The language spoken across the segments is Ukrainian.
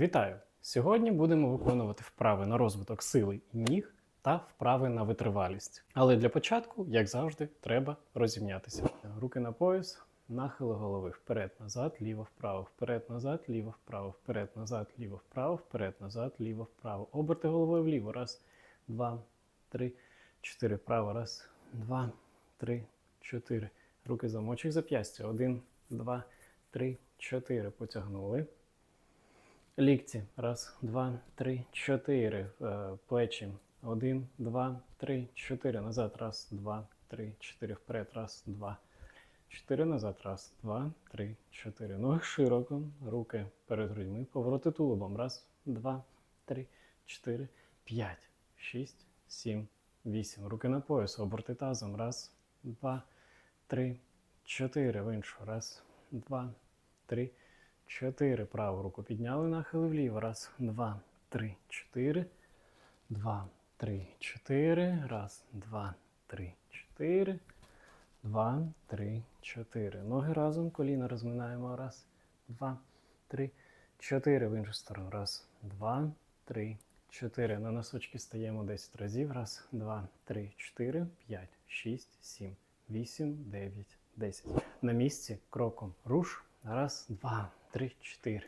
Вітаю! Сьогодні будемо виконувати вправи на розвиток сили ніг та вправи на витривалість. Але для початку, як завжди, треба розімнятися. Руки на пояс, нахили голови вперед, назад, ліво, вправо, вперед, назад, ліво, вправо, вперед, назад, ліво, вправо, вперед, назад, ліво, вправо. Оберти головою вліво. Раз, два, три, чотири. Вправо. Раз, два, три, чотири. Руки замочок зап'ястя. Один, два, три, чотири. Потягнули. Лікті. Раз, два, три, чотири. Е, Плечі. Один, два, три, чотири. Назад. Раз, два, три, чотири. Вперед. Раз, два, чотири. Назад. Раз, два, три, чотири. Ноги широко. Руки перед грудьми. Повороти тулубом. Раз, два, три, чотири, п'ять, шість, сім, вісім. Руки на пояс. Оберти тазом. Раз, два, три, чотири. В іншу. Раз, два, три, чотири. Праву руку підняли, нахили вліво. Раз, два, три, чотири. Два, три, чотири. Раз, два, три, чотири. Два, три, чотири. Ноги разом, коліна розминаємо. Раз, два, три, чотири. В іншу сторону. Раз, два, три, чотири. На носочки стаємо 10 разів. Раз, два, три, чотири, п'ять, шість, сім, вісім, дев'ять, десять. На місці кроком руш. Раз, два, три, чотири.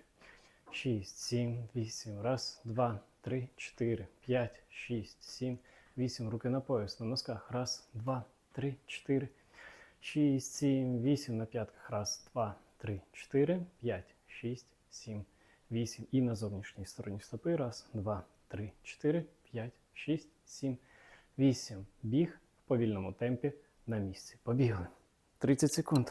Шість, сім, вісім. Раз, два, три, чотири, п'ять, шість, сім, вісім. Руки на пояс, на носках. Раз, два, три, чотири. Шість, сім, вісім на п'ятках. Раз, два, три, чотири, п'ять, шість, сім, вісім. І на зовнішній стороні стопи. Раз, два, три, чотири, п'ять, шість, сім, вісім. Біг в повільному темпі на місці. Побігли. 30 секунд.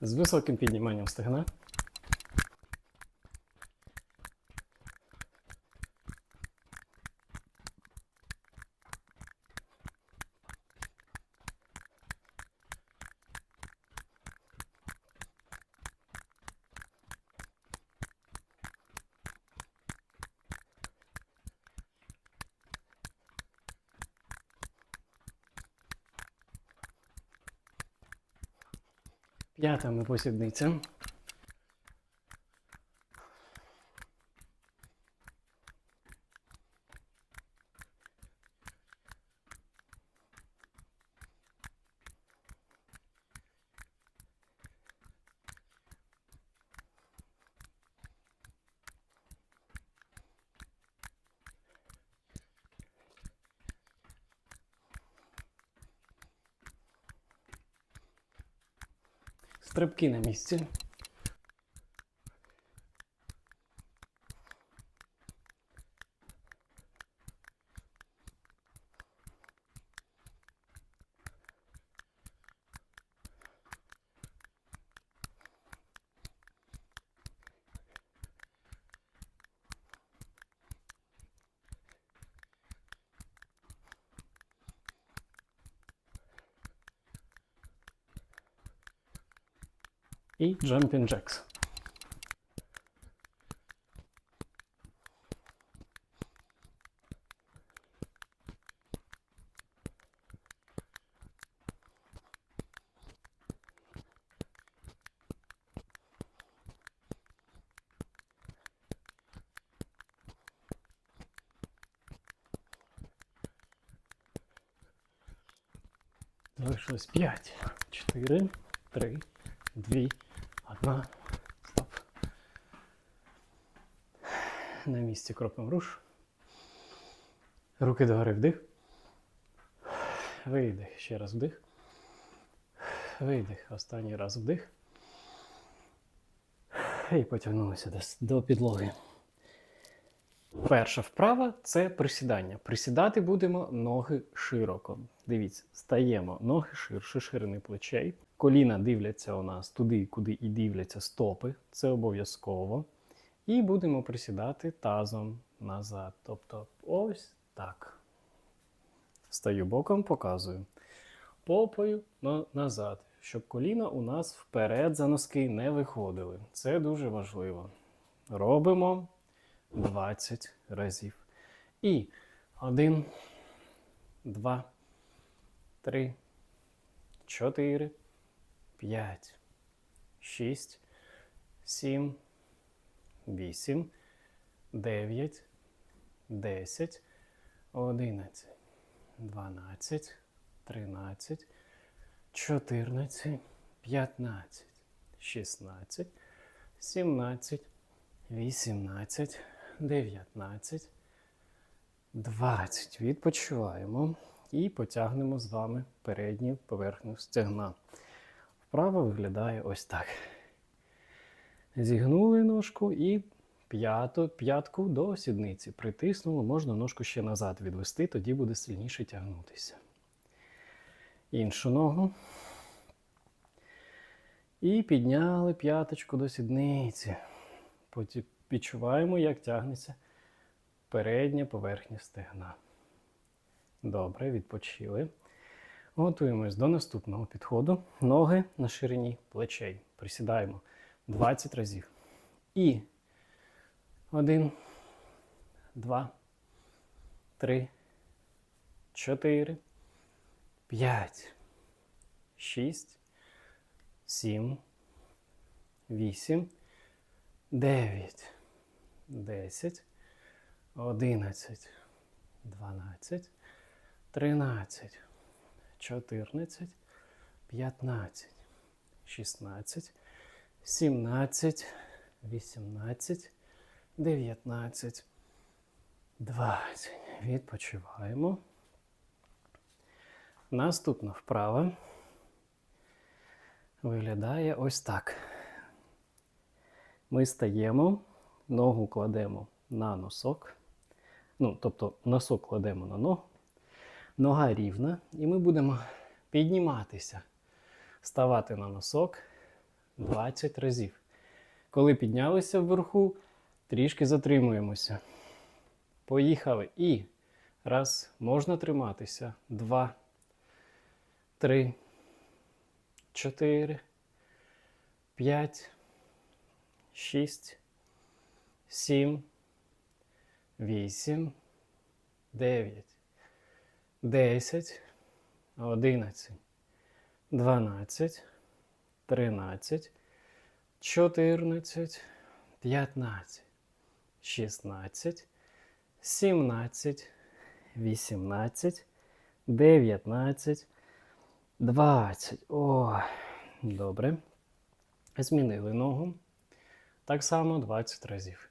З високим підніманням стегна. П'ятами ми сідницям. Стрибки на місці. І jumping jacks. Залишилось 5, 4, 3, 2, одна. Стоп. На місці кропом руш. Руки догори вдих. Видих. Ще раз вдих. Видих. Останній раз вдих. І потягнулися до підлоги. Перша вправа це присідання. Присідати будемо ноги широко. Дивіться, стаємо ноги ширше, ширини плечей. Коліна дивляться у нас туди, куди і дивляться стопи. Це обов'язково. І будемо присідати тазом назад. Тобто ось так. Стаю боком, показую. Попою на- назад, щоб коліна у нас вперед за носки не виходили. Це дуже важливо. Робимо 20 разів. І один, два, три, чотири, п'ять, шість, сім, вісім, дев'ять, десять, одинадцять, дванадцять, тринадцять, чотирнадцять, п'ятнадцять, шістнадцять, сімнадцять, вісімнадцять, дев'ятнадцять, двадцять. Відпочиваємо і потягнемо з вами передню поверхню стегна. Вправа виглядає ось так. Зігнули ножку і п'яту, п'ятку до сідниці. Притиснули, можна ножку ще назад відвести, тоді буде сильніше тягнутися. Іншу ногу. І підняли п'яточку до сідниці. Відчуваємо, як тягнеться передня поверхня стегна. Добре, відпочили. Готуємось до наступного підходу. Ноги на ширині плечей. Присідаємо 20 разів. І один, два, три, чотири, п'ять, шість, сім, вісім, дев'ять, десять, одинадцять, дванадцять, тринадцять, чотирнадцять, п'ятнадцять, шістнадцять, сімнадцять, вісімнадцять, дев'ятнадцять, двадцять. Відпочиваємо. Наступна вправа виглядає ось так. Ми стаємо, ногу кладемо на носок. Ну, тобто носок кладемо на ногу, нога рівна, і ми будемо підніматися, ставати на носок 20 разів. Коли піднялися вверху, трішки затримуємося. Поїхали. І раз, можна триматися. Два, три, чотири, п'ять, шість, сім, вісім, дев'ять, десять, одинадцять, дванадцять, тринадцять, чотирнадцять, п'ятнадцять, шістнадцять, сімнадцять, вісімнадцять, дев'ятнадцять, двадцять. О, добре. Змінили ногу. Так само 20 разів.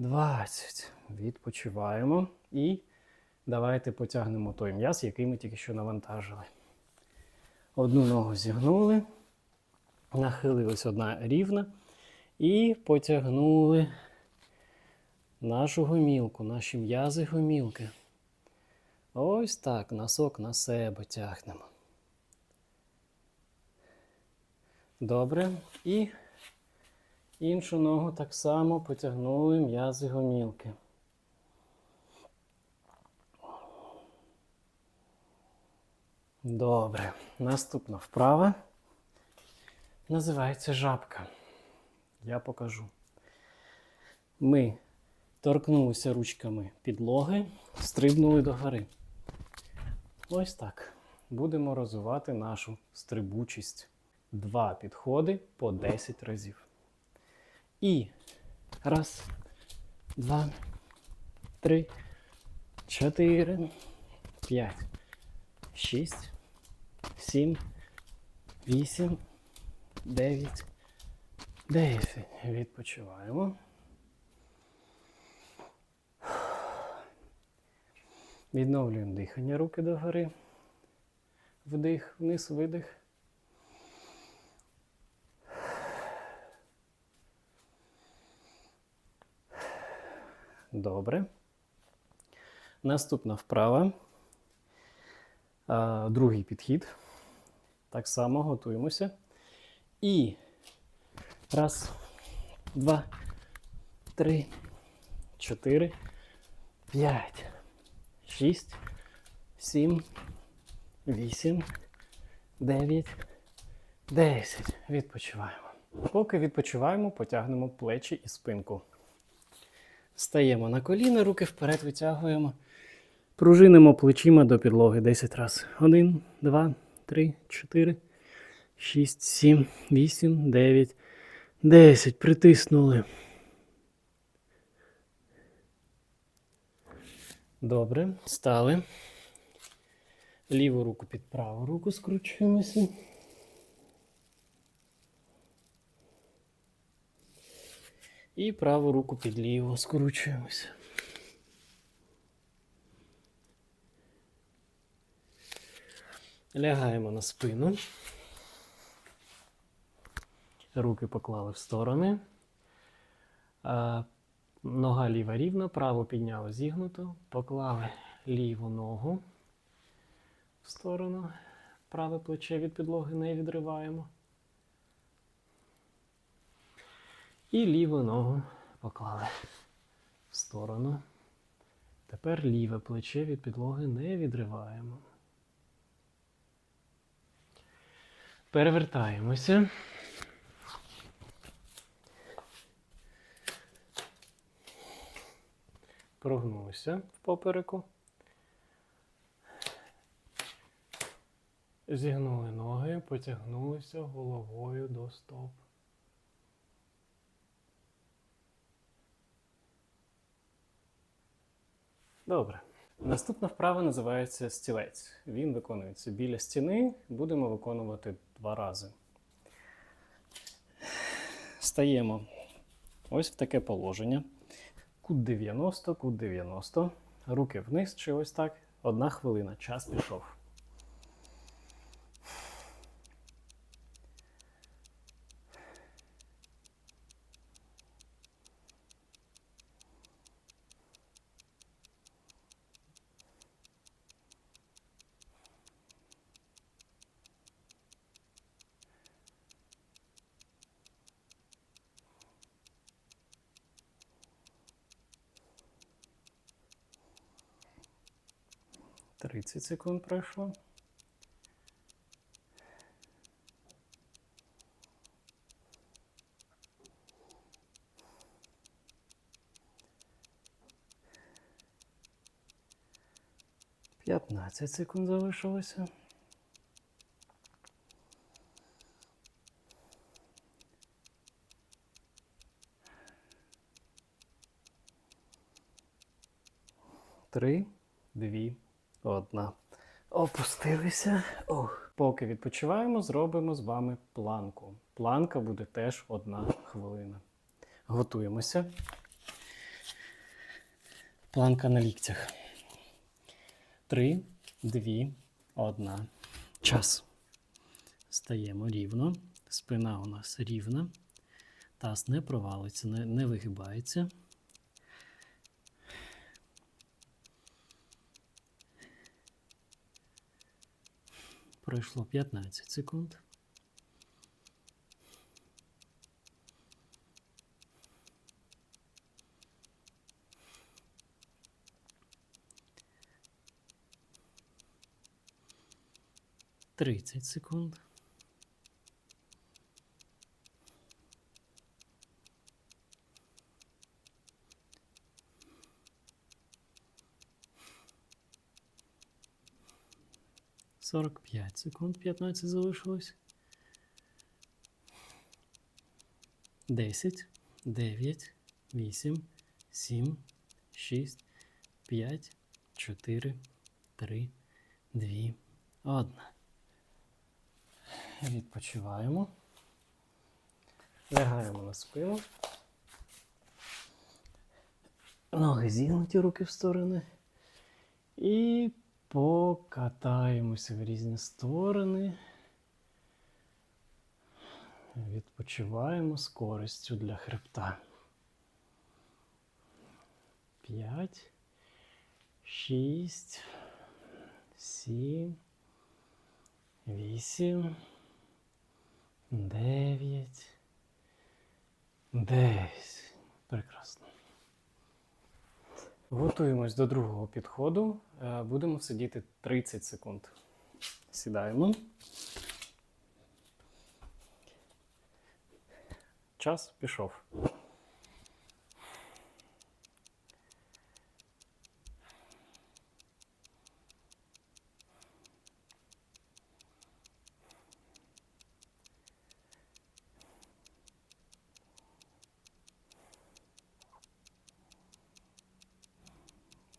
двадцять. Відпочиваємо. І давайте потягнемо той м'яз, який ми тільки що навантажили. Одну ногу зігнули, нахилилась одна рівна і потягнули нашу гомілку, наші м'язи гомілки. Ось так, носок на себе тягнемо. Добре. І іншу ногу так само потягнули м'язи гомілки. Добре. Наступна вправа називається жабка. Я покажу. Ми торкнулися ручками підлоги, стрибнули до гори. Ось так. Будемо розвивати нашу стрибучість. Два підходи по 10 разів. І раз, два, три, чотири, п'ять, шість, сім, вісім, дев'ять, десять. Відпочиваємо. Відновлюємо дихання руки догори. Вдих, вниз, видих. Добре. Наступна вправа. Другий підхід. Так само готуємося. І раз, два, три, чотири, п'ять, шість, сім, вісім, дев'ять, десять. Відпочиваємо. Поки відпочиваємо, потягнемо плечі і спинку. Стаємо на коліна, руки вперед витягуємо. Пружинимо плечима до підлоги 10 разів. 1, 2, 3, 4, 6, 7, 8, 9, 10. Притиснули. Добре. Стали. Ліву руку під праву руку скручуємося. І праву руку під ліву скручуємося. Лягаємо на спину. Руки поклали в сторони. Нога ліва рівна, праву підняли зігнуто, поклали ліву ногу в сторону, праве плече від підлоги не відриваємо. І ліву ногу поклали в сторону. Тепер ліве плече від підлоги не відриваємо. Перевертаємося. Прогнуся в попереку. Зігнули ноги, потягнулися головою до стоп. Добре. Наступна вправа називається стілець. Він виконується біля стіни. Будемо виконувати два рази. Стаємо ось в таке положення. Кут 90, кут 90. Руки вниз чи ось так. Одна хвилина. Час пішов. Тридцять секунд пройшло. П'ятнадцять секунд залишилося. Три, дві, одна. Опустилися. Ох. Поки відпочиваємо, зробимо з вами планку. Планка буде теж одна хвилина. Готуємося. Планка на ліктях. Три, дві, одна. Час. Стаємо рівно. Спина у нас рівна. Таз не провалиться, не, не вигибається. Пройшло 15 секунд. Тридцять секунд. Сорок п'ять секунд, п'ятнадцять залишилось. Десять, дев'ять, вісім, сім, шість, п'ять, чотири, три, дві, одна. Відпочиваємо. Лягаємо на спину. Ноги зігнуті руки в сторони. І покатаємося в різні сторони. Відпочиваємо з користю для хребта. П'ять, шість, сім, вісім, дев'ять, десять. Прекрасно. Готуємось до другого підходу. Е, Будемо сидіти 30 секунд. Сідаємо. Час пішов.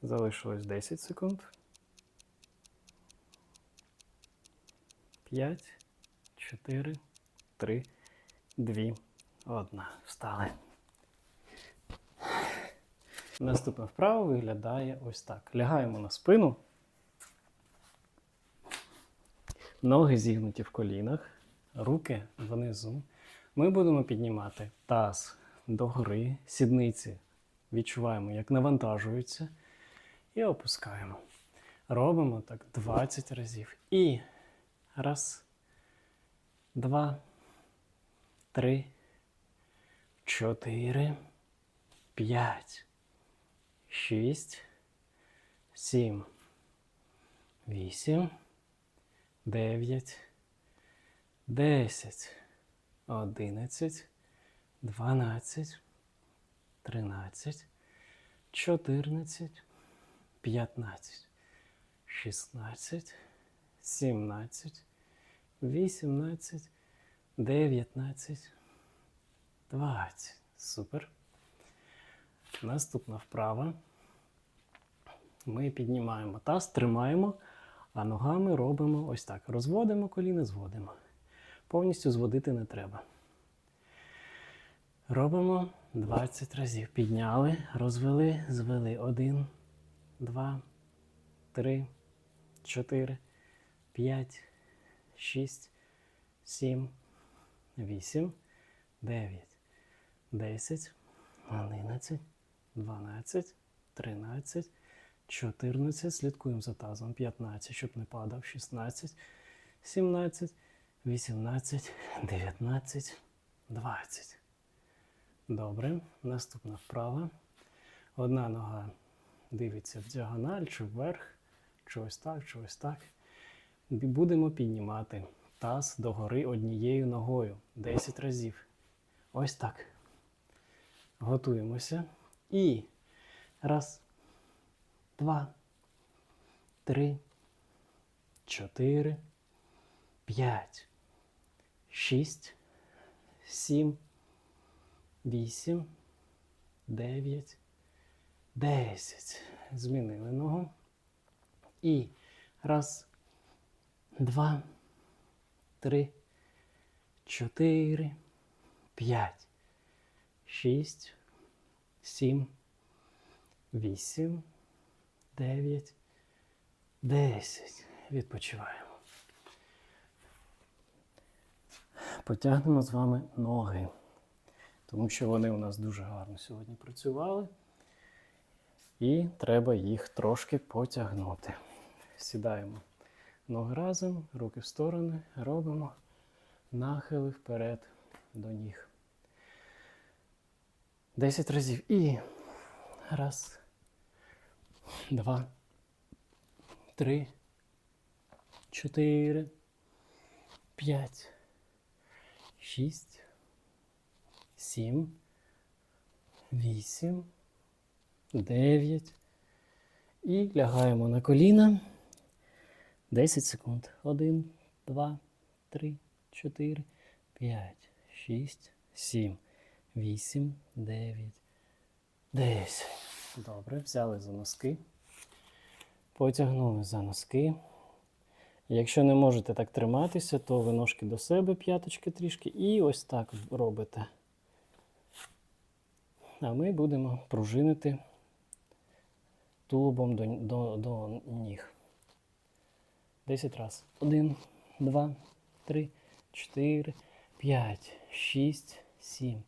Залишилось 10 секунд. 5, 4, 3, 2, 1. Встали. Наступна вправа виглядає ось так. Лягаємо на спину. Ноги зігнуті в колінах, руки внизу. Ми будемо піднімати таз догори, сідниці. Відчуваємо, як навантажуються. І опускаємо. Робимо так 20 разів. І раз, два, три, чотири, п'ять, шість, сім, вісім, дев'ять, десять, одинадцять, дванадцять, тринадцять, чотирнадцять. 15, 16, 17, 18, 19, 20. Супер. Наступна вправа. Ми піднімаємо таз, тримаємо, а ногами робимо ось так. Розводимо коліна, зводимо. Повністю зводити не треба. Робимо 20 разів. Підняли, розвели, звели. Один, два, три, чотири, п'ять, шість, сім, вісім, дев'ять, десять, одинадцять, дванадцять, тринадцять, чотирнадцять. Слідкуємо за тазом. П'ятнадцять, щоб не падав. Шістнадцять, сімнадцять, вісімнадцять, дев'ятнадцять, двадцять. Добре. Наступна вправа. Одна нога дивиться в діагональ, чи вверх, чи ось так, чи ось так. Будемо піднімати таз догори однією ногою 10 разів. Ось так. Готуємося. І раз, два, три, чотири, п'ять, шість, сім, вісім, дев'ять. 10. Змінили ногу. І раз, два, три, чотири, п'ять, шість, сім, вісім, дев'ять, десять. Відпочиваємо. Потягнемо з вами ноги, тому що вони у нас дуже гарно сьогодні працювали. І треба їх трошки потягнути. Сідаємо ноги разом, руки в сторони, робимо нахили вперед до ніг. Десять разів. І раз, два, три, чотири, п'ять, шість, сім, вісім. 9. І лягаємо на коліна. 10 секунд. 1, 2, 3, 4, 5, 6, 7, 8, 9, 10. Добре, взяли за носки. Потягнули за носки. Якщо не можете так триматися, то ви ножки до себе, п'яточки трішки, і ось так робите. А ми будемо пружинити тулубом до, до, до ніг. 10 раз. 1, 2, 3, 4, 5, 6, 7,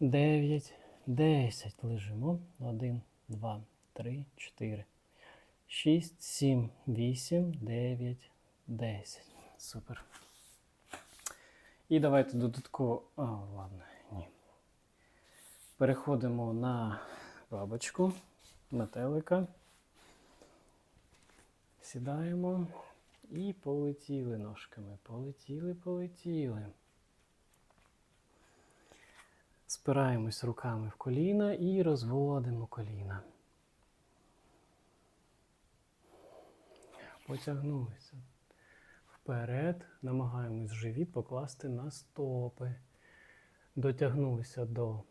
9, 10. Лежимо. 1, 2, 3, 4, 6, 7, 8, 9, 10. Супер. І давайте додатково. А, ладно, ні. Переходимо на бабочку, метелика. Сідаємо і полетіли ножками. Полетіли, полетіли. Спираємось руками в коліна і розводимо коліна. Потягнулися. Вперед. Намагаємось живіт покласти на стопи. Дотягнулися до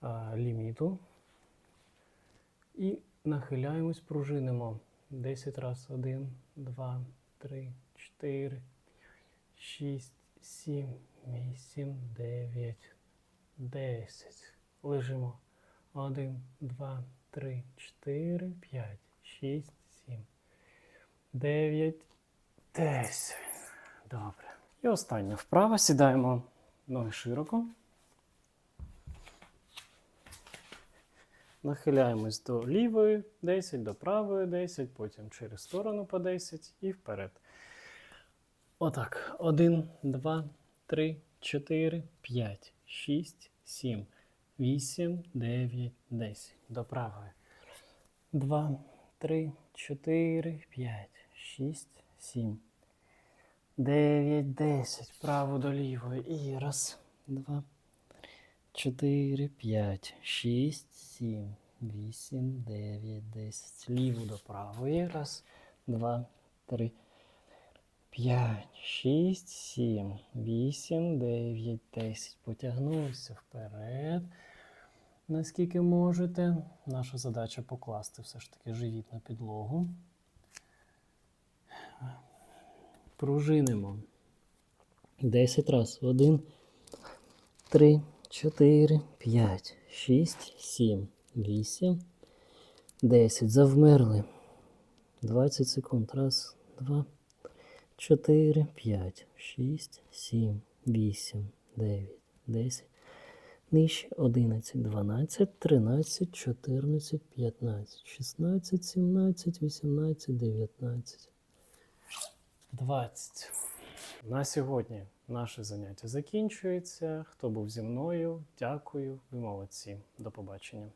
а, ліміту. І нахиляємось, пружинимо. 10 раз. 1, 2, 3, 4, 6, 7, 8, 9, 10. Лежимо. 1, 2, 3, 4, 5, 6, 7, 9, 10. Добре. І остання вправа. Сідаємо ноги широко. Нахиляємось до лівої 10, до правої 10, потім через сторону по 10 і вперед. Отак. 1, 2, 3, 4, 5, 6, 7, 8, 9, 10. До правої. 2, 3, 4, 5, 6, 7, 9, 10. Право до лівої. І раз, два, 4, 5, 6, 7, 8, 9, 10. Ліву до правої. Раз, два, три, 5, 6, 7, 8, 9, 10. Потягнулися вперед. Наскільки можете. Наша задача покласти все ж таки живіт на підлогу. Пружинимо. 10 раз. 1, 3, 4, 5, 6, 7, 8, 10. Завмерли. 20 секунд. Раз, два, 4, 5, 6, 7, 8, 9, 10. Нижче 11, 12, 13, 14, 15, 16, 17, 18, 19, 20. На сьогодні наше заняття закінчується. Хто був зі мною, дякую. Ви молодці. До побачення.